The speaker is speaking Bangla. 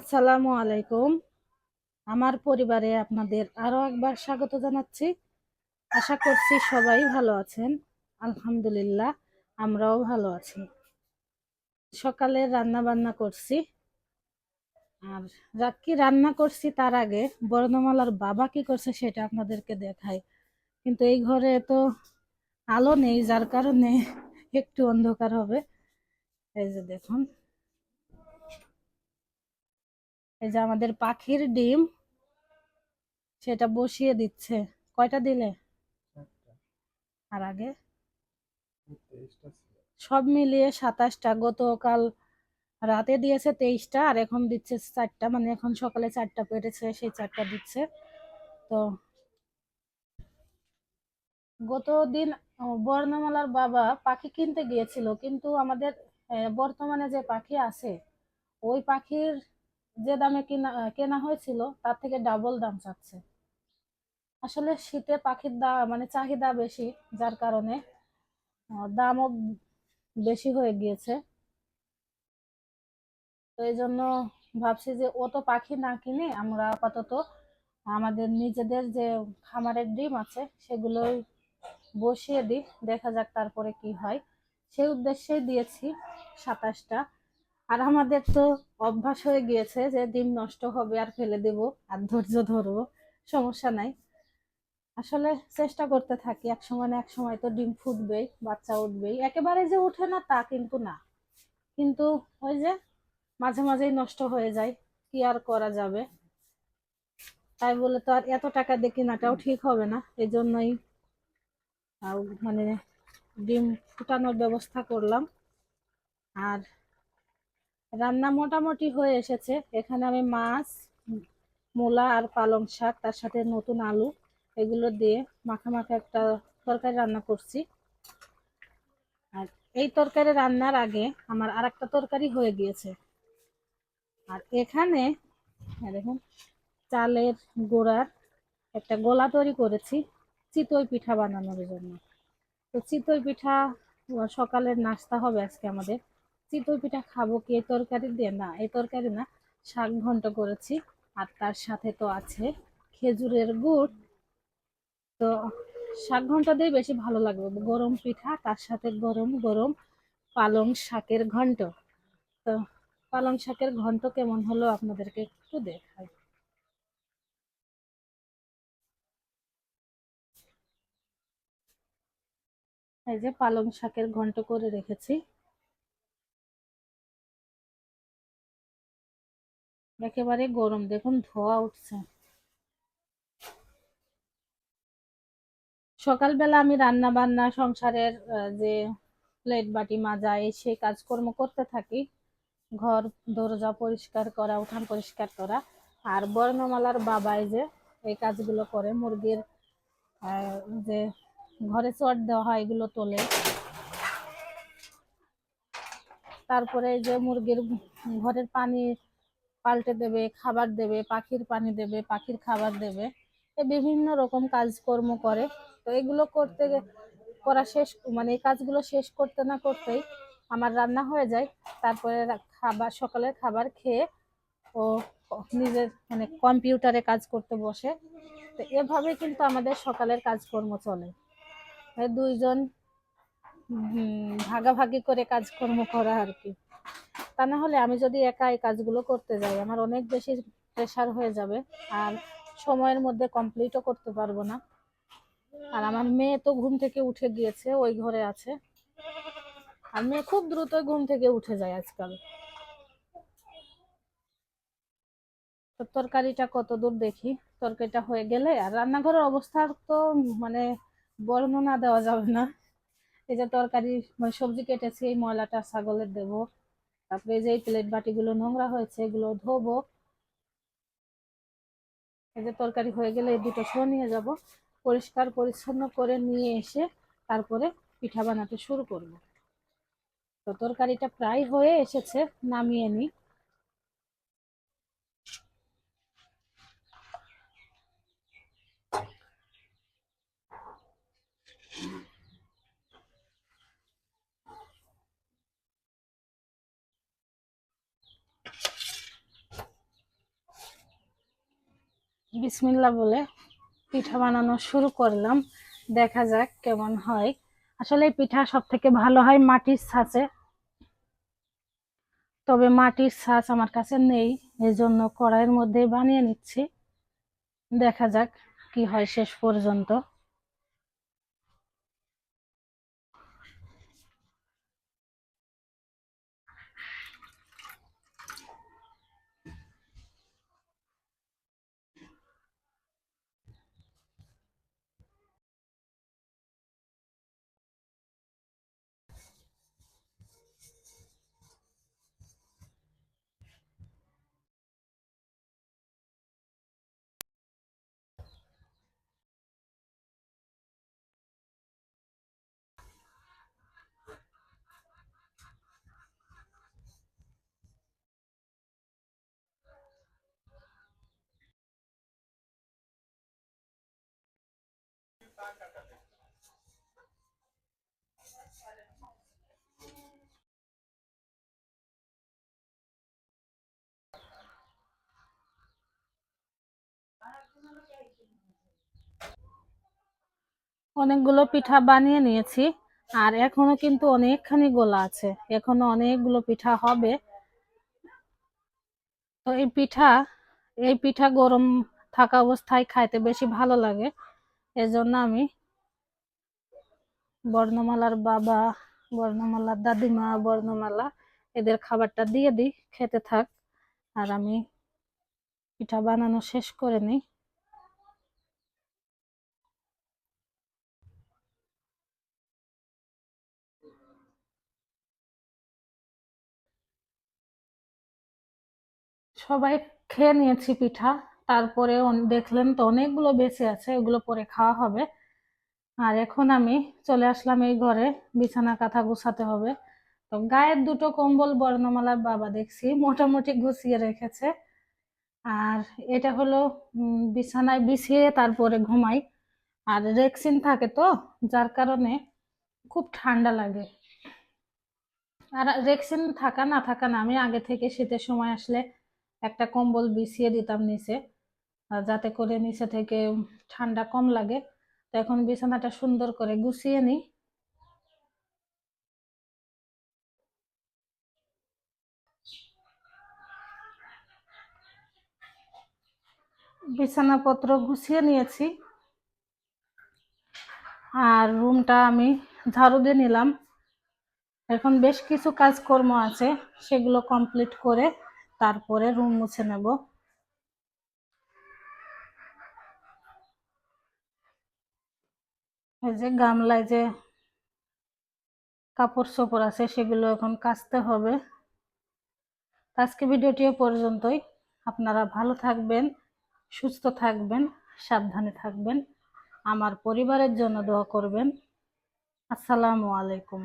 আসসালামু আলাইকুম। আমার পরিবারে আপনাদের আরও একবার স্বাগত জানাচ্ছি। আশা করছি সবাই ভালো আছেন। আলহামদুলিল্লাহ, আমরাও ভালো আছি। সকালে রান্না বান্না করছি। আর কি রান্না করছি তার আগে বর্ণমালার বাবা কি করছে সেটা আপনাদেরকে দেখাই। কিন্তু এই ঘরে তো আলো নেই, যার কারণে একটু অন্ধকার হবে। এই যে দেখুন এই যে আমাদের পাখির ডিম সেটা বসিয়ে দিচ্ছে। কয়টা দিলে? আর আগে? সব মিলিয়ে সাতাশটা। গতকাল রাতে দিয়েছে তেইশটা আর এখন দিচ্ছে চারটা। মানে এখন সকালে চারটা পেরেছে সেই চারটা দিচ্ছে। তো গত দিন বর্ণমালার বাবা পাখি কিনতে গিয়েছিল কিন্তু আমাদের বর্তমানে যে পাখি আছে ওই পাখির যে দামে কিনা, কেনা হয়েছিল, তার থেকে ডাবল দাম চাচ্ছে। আসলে শীতে পাখির দাম মানে চাহিদা বেশি, যার কারণে দামও বেশি হয়ে গিয়েছে। তো এই জন্য ভাবছি যে, ও তো পাখি না কিনে আমরা আপাতত আমাদের নিজেদের যে খামারের ডিম আছে, সেগুলোই বসিয়ে দিই, দেখা যাক তারপরে কি হয়। সেই উদ্দেশ্যেই দিয়েছি সাতাশটা। আর আমাদের তো অভ্যাস হয়ে গিয়েছে যে ডিম নষ্ট হবে আর ফেলে দেব আর ধৈর্য ধরবো, সমস্যা নাই। আসলে চেষ্টা করতে থাকি এক সময় না এক সময় তো ডিম ফুটবেই, বাচ্চা উঠবেই। একেবারে যে উঠে না তা কিন্তু না। কিন্তু ওই যে মাঝে মাঝেই নষ্ট হয়ে যায়, কি আর করা যাবে? তাই বলে তো আর এত টাকা দিয়ে কেনাটাও ঠিক হবে না। এই জন্যই মানে ডিম ফুটানোর ব্যবস্থা করলাম। আর রান্না মোটামুটি হয়ে এসেছে। এখানে আমি মাছ, মূলা আর পালং শাক, তার সাথে নতুন আলু, এগুলো দিয়ে মাখা মাখা একটা তরকারি রান্না করছি। আর এই তরকারি রান্নার আগে আমার আর একটা তরকারি হয়ে গিয়েছে। আর এখানে দেখুন, চালের গোড়ার একটা গোলা তৈরি করেছি, চিতই পিঠা বানানোর জন্য। তো চিতই পিঠা সকালের নাস্তা হবে আজকে আমাদের। চিতই পিঠা খাব কি? এই তরকারি দিয়ে না, এই তরকারি না, শাক ঘন্ট করেছি। আর তার সাথে তো আছে খেজুরের গুড়। তো শাক ঘণ্টা দিয়ে বেশি ভালো লাগবে। গরম পিঠা, তার সাথে গরম গরম পালং শাকের ঘন্ট। তো পালং শাকের ঘন্ট কেমন হলো আপনাদেরকে একটু দেখাই। এই যে পালং শাকের ঘন্ট করে রেখেছি। একেবারে গরম, দেখুন ধোয়া উঠছে। সকালবেলা আমি রান্না বান্না সংসারের যে প্লেট বাটি মাজা, এই সেই কাজকর্ম করতে থাকি। ঘর, দরজা পরিষ্কার করা, উঠান পরিষ্কার করা। আর বর্ণমালার বাবাই যে, এই কাজগুলো করে, মুরগির যে ঘরে চট দেওয়া হয়, এগুলো তোলে। তারপরে যে মুরগির ঘরের পানি পাল্টে দেবে, খাবার দেবে, পাখির পানি দেবে, পাখির খাবার দেবে। বিভিন্ন রকম কাজকর্ম করে। তো এগুলো করতে করা শেষ মানে এই কাজগুলো শেষ করতে না করতেই আমার রান্না হয়ে যায়। তারপরে খাবার সকালের খাবার খেয়ে ও নিজের মানে কম্পিউটারে কাজ করতে বসে। তো এভাবে কিন্তু আমাদের সকালের কাজকর্ম চলে। দুইজন ভাগাভাগি করে কাজকর্ম করা আর কি। তা না হলে আমি যদি একা এই কাজগুলো করতে যাই, আমার অনেক বেশি প্রেশার হয়ে যাবে আর সময়ের মধ্যে কমপ্লিটও করতে পারব না। আর আমার মেয়ে তো ঘুম থেকে উঠে গিয়েছে, ওই ঘরে আছে। আর মেয়ে খুব দ্রুত ঘুম থেকে উঠে যায় আজকাল। তো তরকারিটা কত দূর দেখি? তরকারিটা হয়ে গেলে আর রান্নাঘরের অবস্থা তো মানে বর্ণনা দেওয়া যাবে না। এই যে তরকারি মানে সবজি কেটেছি, এই ময়লাটা ছাগলের দেবো। তারপরে যে প্লেট বাটিগুলো নোংরা হয়েছে, এগুলো ধোবো। এই যে তরকারি হয়ে গেলে এই দুটো শো নিয়ে যাব। পরিষ্কার পরিচ্ছন্ন করে নিয়ে এসে তারপরে পিঠা বানাতে শুরু করব। তো তরকারিটা প্রায় হয়ে এসেছে, নামিয়ে নিই। বিসমিল্লা বলে পিঠা বানানো শুরু করলাম। দেখা যাক কেমন হয়। আসলে পিঠা সব থেকে ভালো হয় মাটির ছাঁচে। তবে মাটির ছাঁচ আমার কাছে নেই এই জন্য কড়াইয়ের মধ্যে বানিয়ে নিচ্ছি। দেখা যাক কি হয় শেষ পর্যন্ত। অনেকগুলো পিঠা বানিয়ে নিয়েছি, আর এখনও কিন্তু অনেকখানি গোলা আছে। এখনও অনেকগুলো পিঠা হবে। তো এই পিঠা এই পিঠা গরম থাকা অবস্থায় খাইতে বেশি ভালো লাগে। এজন্য আমি বর্ণমালার বাবা, বর্ণমালার দাদিমা, বর্ণমালা এদের খাবারটা দিয়ে দিই, খেতে থাক। আর আমি পিঠা বানানো শেষ করে নিই। সবাই খেয়ে নিয়েছি পিঠা। তারপরে দেখলেন তো অনেকগুলো বেঁচে আছে, ওগুলো পরে খাওয়া হবে। আর এখন আমি চলে আসলাম এই ঘরে বিছানা কাঁথা গুছাতে হবে। তো গায়ের দুটো কম্বল বর্ণমালার বাবা দেখছি, মোটামুটি গুছিয়ে রেখেছে। আর এটা হলো বিছানায় বিছিয়ে তারপরে ঘুমাই। আর রেক্সিন থাকে তো, যার কারণে খুব ঠান্ডা লাগে। আর রেক্সিন থাকা না থাকা না, আমি আগে থেকে শীতের সময় আসলে একটা কম্বল বিছিয়ে দিতাম নিচে। যাতে করে নিচে থেকে ঠান্ডা কম লাগে। তো এখন বিছানাটা সুন্দর করে গুছিয়ে নিই। বিছানাপত্র গুছিয়ে নিয়েছি। আর রুমটা আমি ঝাড়ু দিয়ে নিলাম। এখন বেশ কিছু কাজকর্ম আছে, সেগুলো কমপ্লিট করে তারপরে রুম মুছে নেব। এই যে গামলায় যে কাপড় চোপড় আছে, সেগুলো এখন কাচতে হবে। আজকে ভিডিওটি পর্যন্তই। আপনারা ভালো থাকবেন, সুস্থ থাকবেন, সাবধানে থাকবেন। আমার পরিবারের জন্য দোয়া করবেন। আসসালামু আলাইকুম।